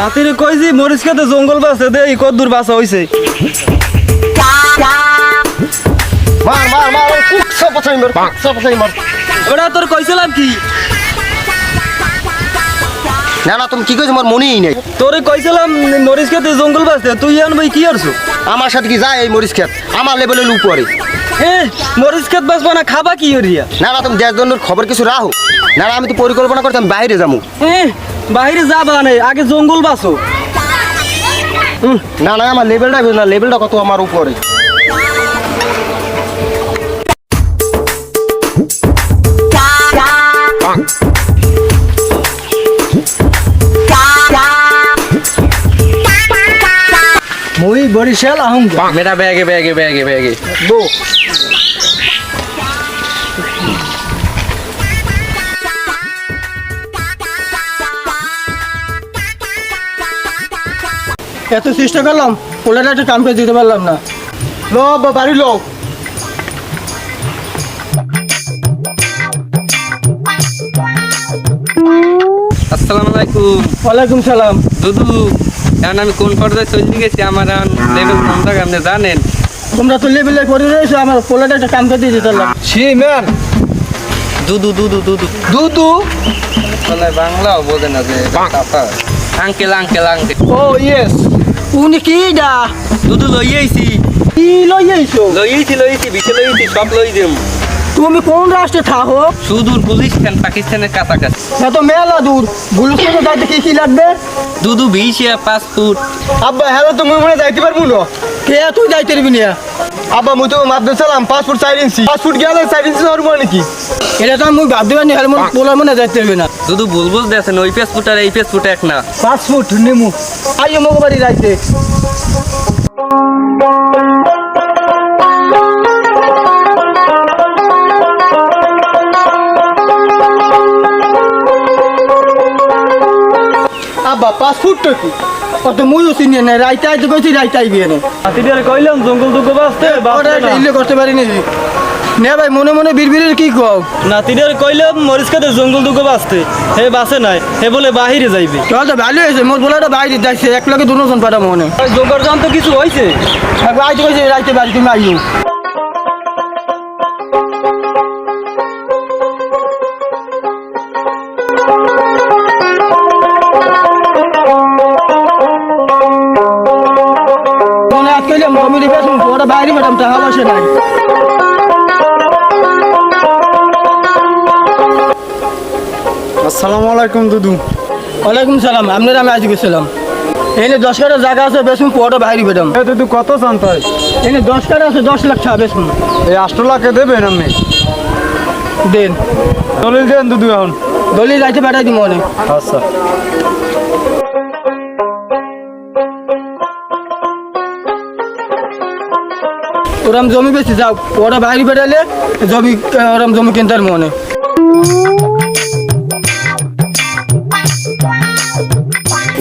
নাতিরে কইছি মরিচ খেতে জঙ্গল বাসে দে এই কত দূর বাসা হইছে। মার মার মার ওই কুকসা পছাই মার কুকসা পছাই মার ওটা তোর কইছিলাম কি? না না তুমি কি কইছো? আমার মনেই নেই। তোরে কইছিলাম মরিচ খেতে জঙ্গল বাসতে তুই এখন ভাই কি করছ আমার সাথে কি যায় এই মরিচ খেত? আমার লেভেলে লু পরে। এ মরিচ খেত বাসবা না খাবা কি হরিয়া না না তুমি দেশ খবর কিছু রাখো। না না আমি তো পরিকল্পনা করতাম বাইরে যাব। বাইরে যাবা নাই আগে জঙ্গল বাসো না না আমার লেভেলটা না লেভেলটা কত আমার উপরে। মুই বরিশাল আহম মেরা ব্যাগে ব্যাগে ব্যাগে ব্যাগে দো। এত চেষ্টা করলাম পোলাটা একটা কাম করে দিতে পারলাম না। লো বাড়ি লো আসসালামু আলাইকুম। ওয়ালাইকুম সালাম। দুদু এখন আমি কোন পর্যায়ে চলে গেছি? আমার লেভেল আপনি জানেন? তোমরা তো লেভেলে করে রয়েছো আমার পোলাটা একটা কাম করে দিয়ে দিতে পারলাম। See man Dudu Dudu Dudu. দুদু? বাংলাও বোঝে না যে আঙ্কেল আঙ্কেল আঙ্কেল ও ইয়েস উনি কি ডা দুধ লই আইছি কি লই আইছো লই আইছি লই আইছি বিছে লই আইছি সব লই দেম তুমি কোন রাষ্ট্রে থাকো সুদূর গুলিস্তান পাকিস্তানের কাছাকাছি তো মেলা দূর গুলুস্তানে যাইতে কি কি লাগবে দুদু ভিসা পাসপোর্ট আব্বা হ্যালো তুমি মনে যাইতে পারব না কে তুই যাইতে পারবি না। আব্বা মুই তো মাপতে চালাম পাসপোর্ট চার ইঞ্চি। পাসপোর্ট গেলে চার ইঞ্চি ধরবো নাকি? এটা তো আমি ভাবতে পারিনি হেলমেট পোলার মনে যাইতে পারবি না। দুদু বুলবুল দেখেন ওই পাসপোর্ট আর এই পাসপোর্ট এক না। পাসপোর্ট নেমু। আইও মগো বাড়ি যাইতে। আব্বা পাসপোর্টটা কি? কত মুইও চিনি না রাইতে আইতে কইছি রাইতে আইবি এনে। হাতিটারে কইলাম জঙ্গল দুঃখ বাঁচতে ওটা করতে পারি না নে ভাই মনে মনে বিড়বিড়ের কি কও? নাতিটারে কইলাম মরিচ খাতে জঙ্গল দুঃখ বাঁচতে। হে বাসে নাই হে বলে বাহিরে যাইবে। চল তো ভালো হয়েছে মোর বলাটা বাইরে যাইছে এক লগে দুজন পাঠা মনে। জোগাড় জান তো কিছু হয়েছে একবার আইতে কইছে রাইতে বাড়ি তুমি আইও। কইলে ওটা বাইরে ম্যাডাম টাকা পয়সা নাই। আসসালামু আলাইকুম দুদু। ওয়ালাইকুম সালাম আপনার আমি আজ গেছিলাম। এনে দশ কাটা জায়গা আছে বেসম পুরোটা বাইরে ম্যাডাম। এ দুদু কত জানতাই এনে দশ কাটা আছে দশ লাখ টাকা বেসম এই আষ্টলাকে দেবেন আপনি? দেন। দলিল দেন দুদু এখন। দলি যাইতে পাঠাই দিব অনেক। আচ্ছা। ওরাম জমি বেশি যাও। ওরা বাইরে বেড়ালে জমি ওরাম জমি কিনতার মনে।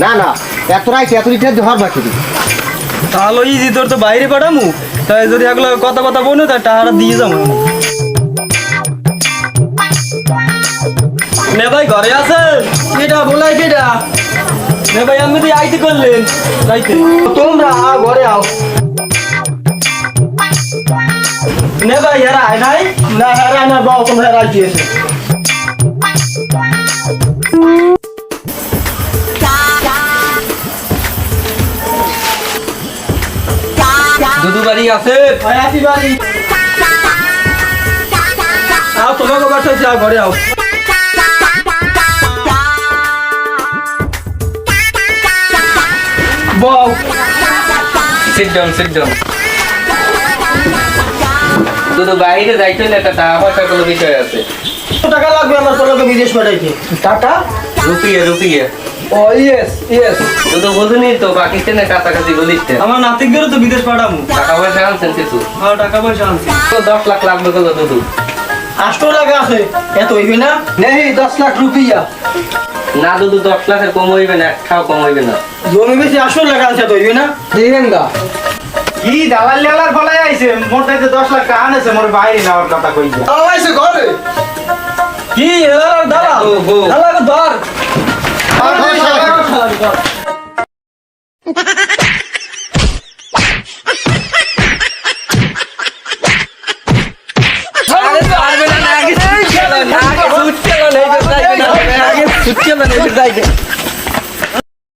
না না এত রাইতে এত লিটার ধর বাকি তাহলে ইজি তোর তো বাইরে পাঠামু তাই যদি এগুলো কথা কথা বলো তাই টাকাটা দিয়ে যাব। নে ভাই ঘরে আছে? কেটা বলাই কেটা নে ভাই আমি তো আইতে করলেন। রাইতে। তোমরা ঘরে আও। নে ভাই এরা আয় নাই না হ্যাঁ না বাও তোমরা রাজি এসে দুদু বাড়ি আছে? আয়াতি বাড়ি। আও তোমাকে বাসা আও ঘরে আও। বউ। Sit down sit down Dudu বাইরে যাইতে হলে একটা টাকা পয়সা কোনো বিষয় আছে। টাকা লাগবে আমার তোকে বিদেশ পাঠাইতে। টাকা? রুপিয়ে রুপিয়ে। ও ইয়েস ইয়েস দুদু বুঝুনি তো পাকিস্তানের কাছাকাছি গুলিস্তান আমার নাতিকদেরও তো বিদেশ পাঠামু। টাকা পয়সা আনছেন কিছু? আর টাকা পয়সা আনছি। তো দশ লাখ লাগবে কত দুদু আষ্ট টাকা আছে। এত হইবে না? নেই দশ লাখ রুপিয়া। না দুদু দশ লাখের কম হইবে না একটাও কম হইবে না। জমি বেশি আষ্ট টাকা আছে তো হইবে না? দিবেন গা। কি দালাল লালার ফলাই আইছে? মোর তাইতে 10 লাখ টাকা আনেছে মোর বাইরে নাওয়ার কথা কই আইছে ঘরে? কি দালাল দালাল ধর। আগে না নেই যাইবে।